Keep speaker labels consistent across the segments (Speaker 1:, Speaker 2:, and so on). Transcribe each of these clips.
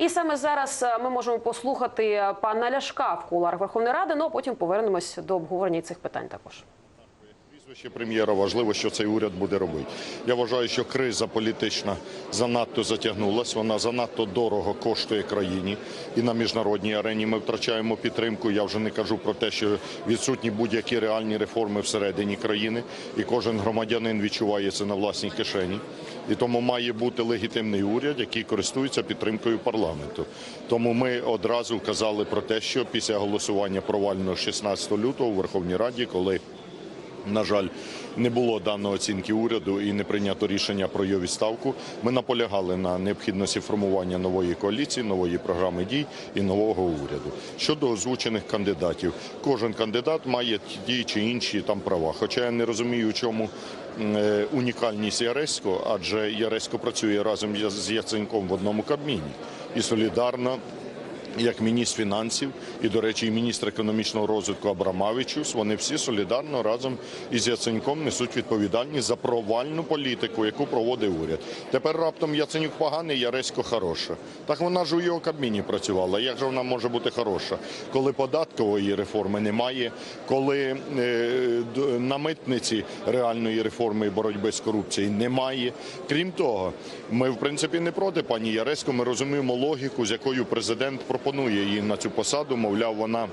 Speaker 1: І саме зараз е, ми можемо послухати е, пана Ляшка в куларах Верховної Ради. Ну а потім повернемось до обговорення цих питань також.
Speaker 2: Прізвище прем'єра важливо, що цей уряд буде робити. Я вважаю, що криза політична занадто затягнулась. Вона занадто дорого коштує країні і на міжнародній арені. Ми втрачаємо підтримку. Я вже не кажу про те, що відсутні будь-які реальні реформи всередині країни, і кожен громадянин відчуває це на власній кишені. І тому має бути легітимний уряд, який користується підтримкою парламенту. Тому ми одразу казали про те, що після голосування провального 16 лютого у Верховній Раді, коли на жаль, не було даної оцінки уряду і не прийнято рішення про його відставку. Ми наполягали на необхідності формування нової коаліції, нової програми дій і нового уряду. Щодо озвучених кандидатів, кожен кандидат має ті чи інші там права. Хоча я не розумію, чому е, унікальність Яресько, адже Яресько працює разом з Яценьком в одному кабміні і солідарно як міністр фінансів і, до речі, і міністр економічного розвитку Абрамавичус, вони всі солідарно разом із Яценюком несуть відповідальність за провальну політику, яку проводив уряд. Тепер раптом Яценюк поганий, Яресько хороша. Так вона ж у його кабміні працювала. Як же вона може бути хороша, коли податкової реформи немає, коли е, на митниці реальної реформи і боротьби з корупцією немає. Крім того, ми в принципі не проти пані Яресько. Ми розуміємо логіку, з якою президент пропонує її на цю посаду. Мовляв, вона.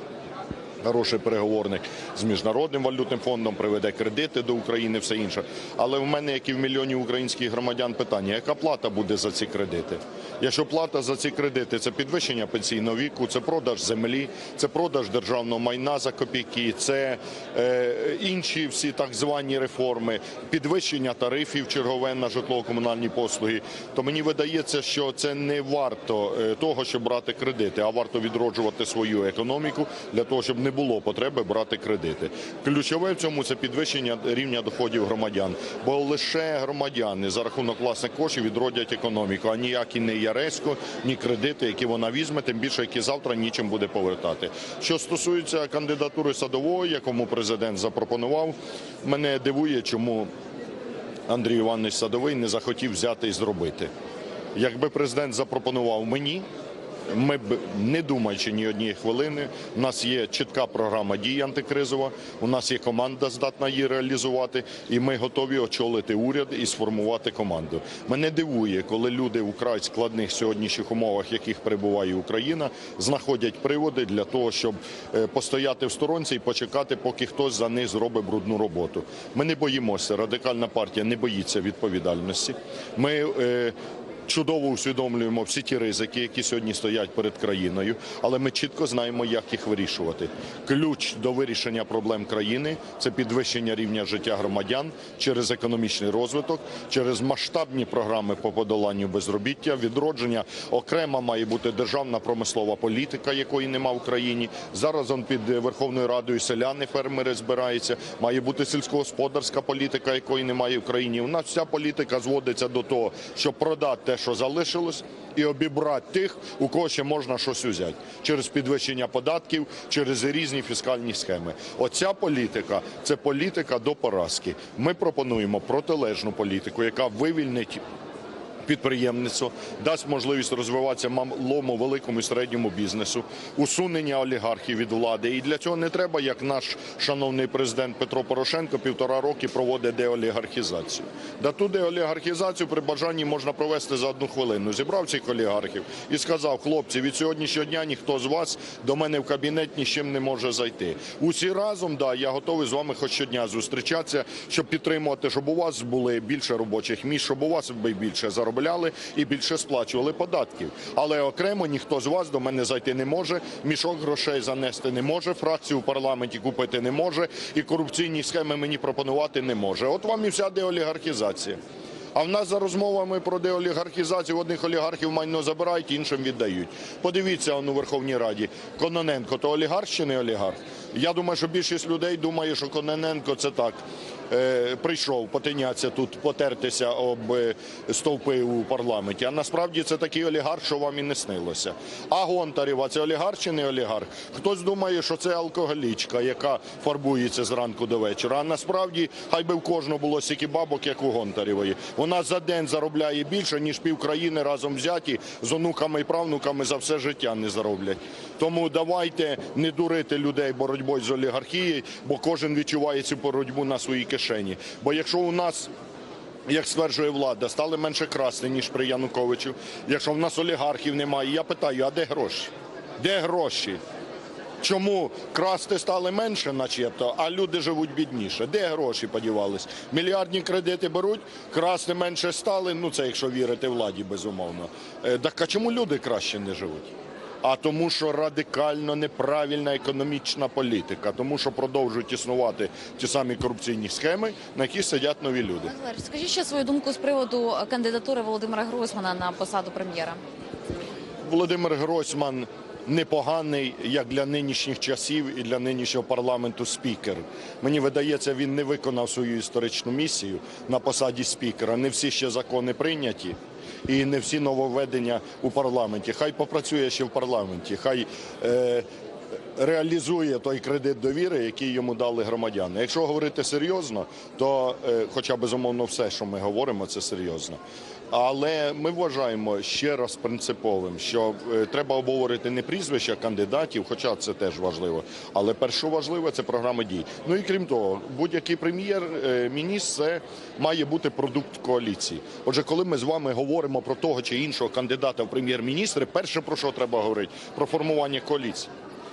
Speaker 2: Хороший переговорник з міжнародним валютним фондом приведе кредити до України, все інше. Але в мене, як і в мільйонів українських громадян, питання: яка плата буде за ці кредити? Якщо плата за ці кредити це підвищення пенсійного віку, це продаж землі, це продаж державного майна за копійки, це е, інші всі так звані реформи, підвищення тарифів чергове на житлово-комунальні послуги, то мені видається, що це не варто е, того, щоб брати кредити, а варто відроджувати свою економіку для того, щоб не було потреби брати кредити. Ключове в цьому це підвищення рівня доходів громадян, бо лише громадяни за рахунок власних коштів відродять економіку, а ніякі не Яресько, ні кредити, які вона візьме, тим більше які завтра нічим буде повертати. Що стосується кандидатури садової, якому президент запропонував, мене дивує, чому Андрій Іванович Садовий не захотів взяти і зробити. Якби президент запропонував мені, ми б не думаючи ні однієї хвилини. У нас є чітка програма дій антикризова. У нас є команда здатна її реалізувати, і ми готові очолити уряд і сформувати команду. Мене дивує, коли люди в край складних сьогоднішніх умовах, яких перебуває Україна, знаходять приводи для того, щоб е, постояти в сторонці і почекати, поки хтось за них зробить брудну роботу. Ми не боїмося. Радикальна партія не боїться відповідальності. Ми е, чудово усвідомлюємо всі ті ризики, які сьогодні стоять перед країною, але ми чітко знаємо, як їх вирішувати. Ключ до вирішення проблем країни це підвищення рівня життя громадян через економічний розвиток, через масштабні програми по подоланню безробіття, відродження. Окрема має бути державна промислова політика, якої нема в країні. Зараз он під Верховною Радою селяни, фермери збираються. Має бути сільськогосподарська політика, якої немає в країні. У нас вся політика зводиться до того, щоб продати що залишилось, і обібрати тих, у кого ще можна щось взяти через підвищення податків, через різні фіскальні схеми. Оця політика це політика до поразки. Ми пропонуємо протилежну політику, яка вивільнить підприємництво, дасть можливість розвиватися малому, великому і середньому бізнесу, усунення олігархів від влади. І для цього не треба, як наш шановний президент Петро Порошенко, півтора роки проводить деолігархізацію. Да ту деолігархізацію при бажанні можна провести за одну хвилину. Зібрав цих олігархів і сказав: хлопці, від сьогоднішнього дня ніхто з вас до мене в кабінет ні з чим не може зайти. Усі разом, да, я готовий з вами хоч щодня зустрічатися, щоб підтримувати, щоб у вас були більше робочих місць, щоб у вас ви більше заробляли і більше сплачували податків. Але окремо ніхто з вас до мене зайти не може, мішок грошей занести не може, фракцію в парламенті купити не може, і корупційні схеми мені пропонувати не може. От вам і вся деолігархізація. А в нас за розмовами про деолігархізацію одних олігархів майно забирають, іншим віддають. Подивіться он у Верховній Раді. Кононенко то олігарх чи не олігарх? Я думаю, що більшість людей думає, що Кононенко це так. Е, прийшов потинятися тут, потертися об е, стовпи у парламенті. А насправді це такий олігарх, що вам і не снилося. А Гонтарєва – це олігарх чи не олігарх? Хтось думає, що це алкоголічка, яка фарбується зранку до вечора. А насправді, хай би в кожного було стільки бабок, як у Гонтарєвої. Вона за день заробляє більше, ніж пів країни разом взяті з онуками і правнуками за все життя не зароблять. Тому давайте не дурити людей боротьбою з олігархією, бо кожен відчуває цю боротьбу на своїй кишені. Бо якщо у нас як стверджує влада, стали менше красти, ніж при Януковичу. Якщо в нас олігархів немає, я питаю, а де гроші? Де гроші? Чому красти стали менше, начебто, а люди живуть бідніше? Де гроші подівались? Мільярдні кредити беруть, красти менше стали. Ну це якщо вірити владі, безумовно. Е, Так а чому люди краще не живуть? А тому, що радикально неправильна економічна політика, тому що продовжують існувати ті самі корупційні схеми, на яких сидять нові люди.
Speaker 3: Скажіть ще свою думку з приводу кандидатури Володимира Гройсмана на посаду прем'єра.
Speaker 2: Володимир Гройсман непоганий як для нинішніх часів і для нинішнього парламенту спікер. Мені видається, він не виконав свою історичну місію на посаді спікера. Не всі ще закони прийняті. І не всі нововведення у парламенті. Хай попрацює ще в парламенті, хай е, реалізує той кредит довіри, який йому дали громадяни. Якщо говорити серйозно, то, е, хоча безумовно все, що ми говоримо, це серйозно. Але ми вважаємо ще раз принциповим, що е, треба обговорити не прізвища кандидатів, хоча це теж важливо, але перше важливе це програма дій. Ну і крім того, будь-який прем'єр-міністр це має бути продукт коаліції. Отже, коли ми з вами говоримо про того чи іншого кандидата в прем'єр-міністри, перше про що треба говорити про формування коаліції.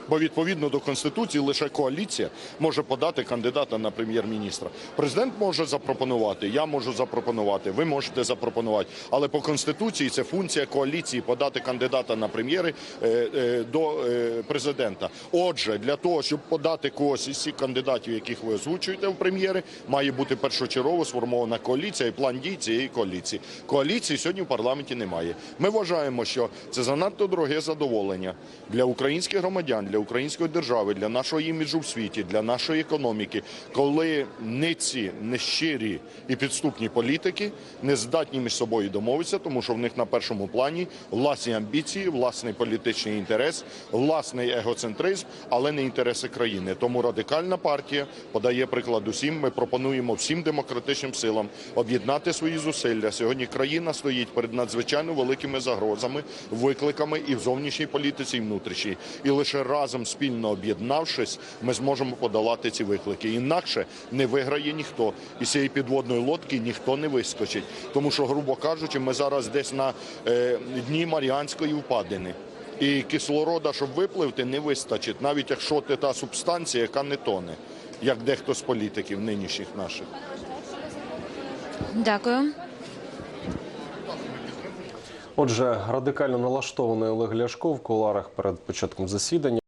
Speaker 2: Бо відповідно до конституції лише коаліція може подати кандидата на прем'єр-міністра. Президент може запропонувати, я можу запропонувати, ви можете запропонувати. Але по конституції це функція коаліції подати кандидата на прем'єри е, е, до е, президента. Отже, для того, щоб подати когось із цих кандидатів, яких ви озвучуєте в прем'єри, має бути першочергово сформована коаліція і план дій цієї коаліції. Коаліції сьогодні в парламенті немає. Ми вважаємо, що це занадто дороге задоволення для українських громадян, для української держави, для нашого іміджу в світі, для нашої економіки, коли ниці, нещирі і підступні політики не здатні між собою домовитися, тому що в них на першому плані власні амбіції, власний політичний інтерес, власний егоцентризм, але не інтереси країни. Тому радикальна партія подає приклад усім. Ми пропонуємо всім демократичним силам об'єднати свої зусилля. Сьогодні країна стоїть перед надзвичайно великими загрозами, викликами і в зовнішній політиці, і внутрішній. І лише разом спільно об'єднавшись, ми зможемо подолати ці виклики. Інакше не виграє ніхто. І з цієї підводної лодки ніхто не вискочить. Тому що, грубо кажучи, ми зараз десь на е, дні Маріанської впадини. І кислорода, щоб випливти, не вистачить, навіть якщо ти та субстанція, яка не тоне, як дехто з політиків нинішніх наших.
Speaker 3: Дякую.
Speaker 4: Отже, радикально налаштований Олег Ляшко в куларах перед початком засідання.